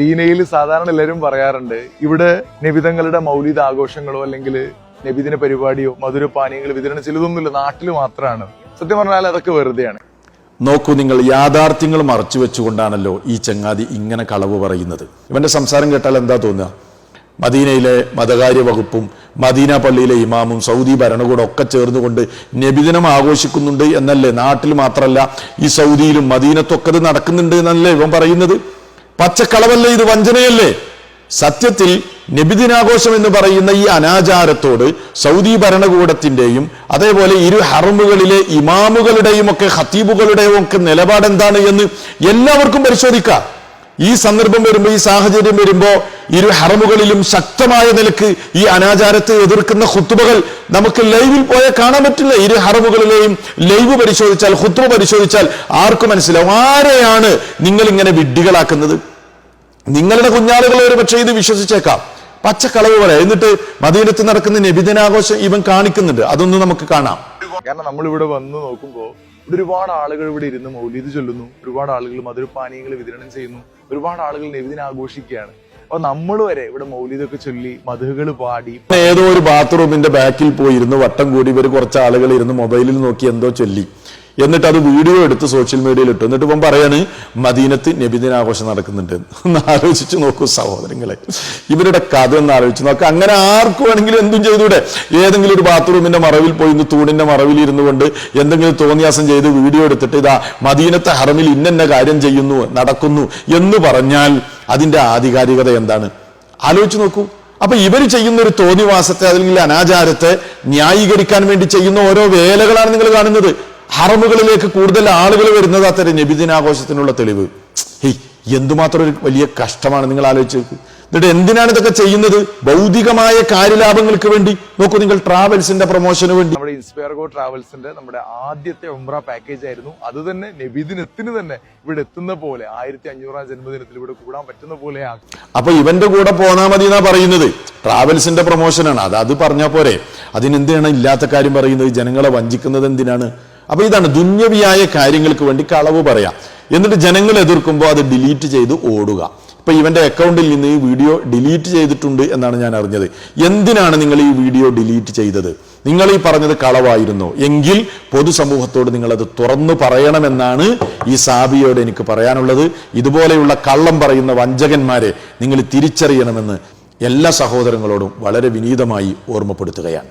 ദീനയിൽ സാധാരണ എല്ലാവരും പറയാറുണ്ട് ഇവിടെ നബിതങ്ങളുടെ മൗലിക ആഘോഷങ്ങളോ അല്ലെങ്കിൽ നബിദിന പരിപാടിയോ മധുരപാനീയങ്ങൾ വിതരണം ചിലതൊന്നുമില്ല നാട്ടിൽ മാത്രമാണ്. സത്യം പറഞ്ഞാൽ അതൊക്കെ വെറുതെയാണ്. നോക്കൂ നിങ്ങൾ യാഥാർത്ഥ്യങ്ങൾ മറച്ചു വെച്ചുകൊണ്ടാണല്ലോ ഈ ചങ്ങാതി ഇങ്ങനെ കളവ് പറയുന്നത്. ഇവന്റെ സംസാരം കേട്ടാൽ എന്താ തോന്നുക? മദീനയിലെ മതകാര്യ വകുപ്പും മദീന പള്ളിയിലെ ഇമാമും സൗദി ഭരണകൂടം ഒക്കെ ചേർന്നുകൊണ്ട് നബിദിനം ആഘോഷിക്കുന്നുണ്ട് എന്നല്ലേ നാട്ടിൽ മാത്രമല്ല ഈ സൗദിയിലും മദീനത്തൊക്കെ നടക്കുന്നുണ്ട് എന്നല്ലേ ഇവൻ പറയുന്നത്? പച്ചക്കളവല്ലേ ഇത് വഞ്ചനയല്ലേ? സത്യത്തിൽ നബിദിനാഘോഷം എന്ന് പറയുന്ന ഈ അനാചാരത്തോട് സൗദി ഭരണകൂടത്തിന്റെയും അതേപോലെ ഇരു ഹറമുകളിലെ ഇമാമുകളുടെയും ഒക്കെ ഹത്തീബുകളുടെയും ഒക്കെ നിലപാട് എന്താണ് എന്ന് എല്ലാവർക്കും പരിശോധിക്കാം. ഈ സന്ദർഭം വരുമ്പോൾ ഈ സാഹചര്യം വരുമ്പോ ഇരു ഹറമുകളിലും ശക്തമായ നിലയ്ക്ക് ഈ അനാചാരത്തെ എതിർക്കുന്ന ഹുത്തുബകൾ നമുക്ക് ലൈവിൽ പോയാൽ കാണാൻ പറ്റില്ല. ഇരു ഹറമുകളിലെയും ലൈവ് പരിശോധിച്ചാൽ ഹുത്തുബ പരിശോധിച്ചാൽ ആർക്കും മനസ്സിലാവും ആരെയാണ് നിങ്ങൾ ഇങ്ങനെ വിഡ്ഢികളാക്കുന്നത്. നിങ്ങളുടെ കുഞ്ഞാളുകൾ ഒരു പക്ഷേ ഇത് വിശ്വസിച്ചേക്കാം. പച്ചക്കളവ് പറയാം എന്നിട്ട് മദീനത്ത് നടക്കുന്ന നബിദിനാഘോഷം ഇവൻ കാണിക്കുന്നുണ്ട്. അതൊന്നും നമുക്ക് കാണാം. കാരണം നമ്മൾ ഇവിടെ വന്ന് നോക്കുമ്പോൾ ഇവിടെ ഒരുപാട് ആളുകൾ ഇവിടെ ഇരുന്ന് മൗലീത് ചൊല്ലുന്നു. ഒരുപാട് ആളുകൾ മധുരപാനീയങ്ങൾ വിതരണം ചെയ്യുന്നു. ഒരുപാട് ആളുകൾ നബിദിന ആഘോഷിക്കുകയാണ്. അപ്പൊ നമ്മൾ വരെ ഇവിടെ മൗലീതൊക്കെ ചൊല്ലി മധുകൾ പാടി ഏതോ ഒരു ബാത്റൂമിന്റെ ബാക്കിൽ പോയി ഇരുന്ന് വട്ടം കൂടി ഇവർ കുറച്ച് ആളുകൾ ഇരുന്ന് മൊബൈലിൽ നോക്കി എന്തോ ചൊല്ലി. എന്നിട്ട് അത് വീഡിയോ എടുത്ത് സോഷ്യൽ മീഡിയയിൽ ഇട്ടു. എന്നിട്ട് ഇപ്പം പറയാണ് മദീനത്ത് നബിദിന നബിദിനാഘോഷം നടക്കുന്നുണ്ട്. എന്ന് ആലോചിച്ച് നോക്കൂ സഹോദരങ്ങളെ. ഇവരുടെ കഥ ഒന്ന് ആലോചിച്ച് നോക്കുക അങ്ങനെ ആർക്കും വേണമെങ്കിലും എന്തും ചെയ്തൂടെ ഏതെങ്കിലും ഒരു ബാത്റൂമിന്റെ മറവിൽ പോയി ഇന്ന് തൂണിന്റെ മറവിൽ ഇരുന്നു കൊണ്ട് എന്തെങ്കിലും തോന്നിയാസം ചെയ്ത് വീഡിയോ എടുത്തിട്ട് ഇതാ മദീനത്തെ ഹറമിൽ ഇന്നെന്ന കാര്യം ചെയ്യുന്നു നടക്കുന്നു എന്ന് പറഞ്ഞാൽ അതിന്റെ ആധികാരികത എന്താണ്? ആലോചിച്ച് നോക്കൂ. അപ്പൊ ഇവർ ചെയ്യുന്ന ഒരു തോന്നിവാസത്തെ അല്ലെങ്കിൽ അനാചാരത്തെ ന്യായീകരിക്കാൻ വേണ്ടി ചെയ്യുന്ന ഓരോ വേലകളാണ് നിങ്ങൾ കാണുന്നത്. ഹറമുകളിലേക്ക് കൂടുതൽ ആളുകൾ വരുന്നത് അത്തരം നബിദിനാഘോഷത്തിനുള്ള തെളിവ്. ഹെയ് എന്തുമാത്രം ഒരു വലിയ കഷ്ടമാണ് നിങ്ങൾ ആലോചിച്ച് എന്നിട്ട് എന്തിനാണ് ഇതൊക്കെ ചെയ്യുന്നത്? ഭൗതികമായ കാര്യലാഭങ്ങൾക്ക് വേണ്ടി. നോക്കൂ നിങ്ങൾ ട്രാവൽസിന്റെ പ്രൊമോഷന് വേണ്ടി. നമ്മുടെ ഇൻസ്പയർഗോ ട്രാവൽസിന്റെ നമ്മുടെ ആദ്യത്തെ ഉംറ പാക്കേജ് ആയിരുന്നു. അത് തന്നെ നബിദിനത്തിന് തന്നെ ഇവിടെ എത്തുന്ന പോലെ ആയിരത്തി അഞ്ഞൂറാം ജന്മദിനത്തിൽ ഇവിടെ കൂടാൻ പറ്റുന്ന പോലെ അപ്പൊ ഇവന്റെ കൂടെ പോന്നാ മതി എന്നാ പറയുന്നത്. ട്രാവൽസിന്റെ പ്രൊമോഷനാണ്. അത് അത് പറഞ്ഞാ പോരെ. അതിനെന്തിനാണ് ഇല്ലാത്ത കാര്യം പറയുന്നത്? ജനങ്ങളെ വഞ്ചിക്കുന്നത് എന്തിനാണ്? അപ്പൊ ഇതാണ് ദുന്യവിയായ കാര്യങ്ങൾക്ക് വേണ്ടി കളവ് പറയാം. എന്നിട്ട് ജനങ്ങൾ എതിർക്കുമ്പോൾ അത് ഡിലീറ്റ് ചെയ്ത് ഓടുക. ഇപ്പൊ ഇവന്റെ അക്കൗണ്ടിൽ നിന്ന് ഈ വീഡിയോ ഡിലീറ്റ് ചെയ്തിട്ടുണ്ട് എന്നാണ് ഞാൻ അറിഞ്ഞത്. എന്തിനാണ് നിങ്ങൾ ഈ വീഡിയോ ഡിലീറ്റ് ചെയ്തത്? നിങ്ങൾ ഈ പറഞ്ഞത് കളവായിരുന്നു. എങ്കിൽ പൊതുസമൂഹത്തോട് നിങ്ങൾ അത് തുറന്നു പറയണമെന്നാണ് ഈ സാബിയോട് എനിക്ക് പറയാനുള്ളത്. ഇതുപോലെയുള്ള കള്ളം പറയുന്ന വഞ്ചകന്മാരെ നിങ്ങൾ തിരിച്ചറിയണമെന്ന് എല്ലാ സഹോദരങ്ങളോടും വളരെ വിനീതമായി ഓർമ്മപ്പെടുത്തുകയാണ്.